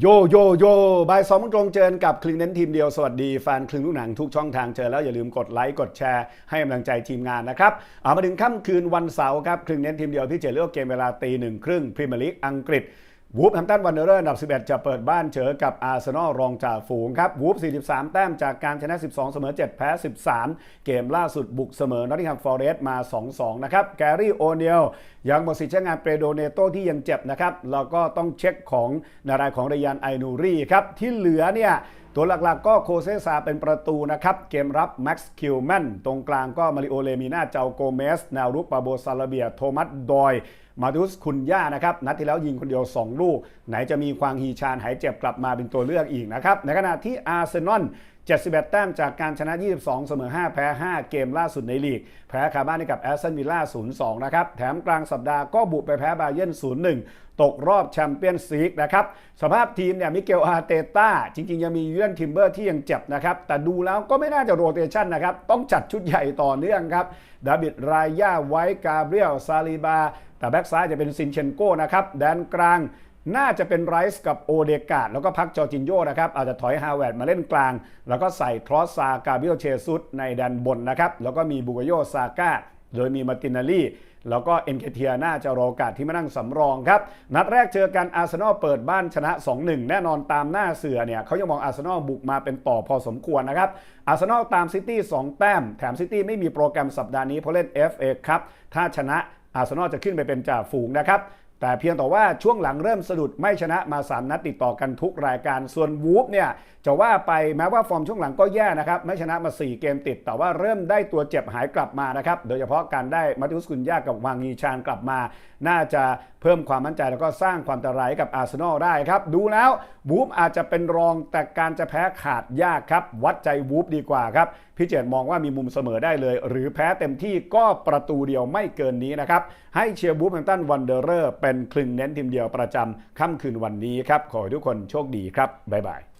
โยโยโยบ่ายสองมงตรงเจอกับคลึงเน้นทีมเดียว สวัสดีแฟนคลึงลูกหนังทุกช่องทางเจอแล้วอย่าลืมกดไลค์กดแชร์ให้กำลังใจทีมงานนะครับ เอามาถึงค่ำคืนวันเสาร์ครับคลึงเน้นทีมเดียวที่เจอเลือกเกมเวลาตีหนึ่งครึ่งพรีเมียร์ลีกอังกฤษ วูฟแฮมตันวันเดอร์อันดับ 11 จะเปิดบ้านเจอกับอาร์เซนอลรองจ่าฝูงครับวูฟ43 แต้มจากการชนะ 12 เสมอ 7 แพ้ 13 เกมล่าสุดบุกเสมอนอตติงแฮมฟอร์เรสต์มา 2-2 นะครับ แกรี่โอเนลยังหมดสิทธิ์ใช้งานเปโดเนโตที่ยังเจ็บนะครับ แล้วก็ต้องเช็คของนารายของเรยานไอนูรีครับ ที่เหลือเนี่ย ตัวหลักๆก็โคเซซาเป็นประตูนะครับ เกมรับแม็กซ์คิวแมนตรงกลางก็มาริโอเลมีนาเจาโกเมส แนวรุกปาโบซาลาเบีย โทมัสดอย มาดุสคุนย่านะครับ นัดที่แล้วยิงคนเดียว 2 ลูก ไหนจะมีควางฮีชานหายเจ็บกลับมาเป็นตัวเลือกอีกนะครับ ในขณะที่อาร์เซนอล 71 แต้มจากการชนะ 22 เสมอ 5 แพ้ 5 เกมล่าสุดในลีก แพ้คาบ้านให้กับแอสตันวิลล่า 0-2 นะครับ แถมกลางสัปดาห์ก็บุกไปแพ้บาเยิร์น 0-1 ตกรอบแชมเปี้ยนส์ลีกนะครับ สภาพทีมเนี่ยมิเกลอาเตต้า จริงๆ ยังมียูเรนทิมเบอร์ที่ยังเจ็บนะครับ แต่ดูแล้วก็ไม่น่าจะโรเตชันนะครับ ต้องจัดชุดใหญ่ต่อเนื่องครับดาบิดรายาไวท์กาเบรียลซาลิบาแต่แบ็กซ้ายจะเป็นซินเชนโก้นะครับแดนกลาง น่าจะเป็นไรส์กับโอเดกาดแล้วก็พักจอร์จินโยนะครับ อาจจะถอยฮาวเวิร์ดมาเล่นกลาง แล้วก็ใส่ทรอสซากาเบรียลเชซุสในแดนบนนะครับ แล้วก็มีบูกโยซาก้าโดยมีมาร์ตินาลีแล้วก็เอ็นเคเทียน่าจะรอโอกาสที่มานั่งสำรองครับ นัดแรกเจอกันอาร์เซนอลเปิดบ้านชนะ 2-1 แน่นอนตามหน้าเสือเนี่ยเขายังมองอาร์เซนอลบุกมาเป็นต่อพอสมควรนะครับ อาร์เซนอลตามซิตี้ 2 แต้ม แถมซิตี้ไม่มีโปรแกรมสัปดาห์นี้เพราะเล่น FA ครับถ้าชนะอาร์เซนอลจะขึ้นไปเป็นจ่าฝูงนะครับ แต่เพียงแต่ว่าช่วงหลังเริ่มสะดุดไม่ชนะมา 3 นัดติดต่อกันทุกรายการ ส่วนวูฟเนี่ยจะว่าไปแม้ว่าฟอร์มช่วงหลังก็แย่นะครับ ไม่ชนะมา 4 เกมติด แต่ว่าเริ่มได้ตัวเจ็บหายกลับมานะครับ โดยเฉพาะการได้มาติอุสกุนยากับวางงีชานกลับมา น่าจะเพิ่มความมั่นใจแล้วก็สร้างความตรายให้กับอาร์เซนอลได้ครับ ดูแล้ววูฟอาจจะเป็นรองแต่การจะแพ้ขาดยากครับวัดใจวูฟดีกว่าครับพี่เจตมองว่ามีมุมเสมอได้เลย หรือแพ้เต็มที่ก็ประตูเดียวไม่เกินนี้นะครับให้เชียร์บูฟแฮมตันวันเดอร์เรอร์เป็นคลึงเน้นทีมเดียวประจำค่ำคืนวันนี้ครับ ขอให้ทุกคนโชคดีครับ บ๊ายบาย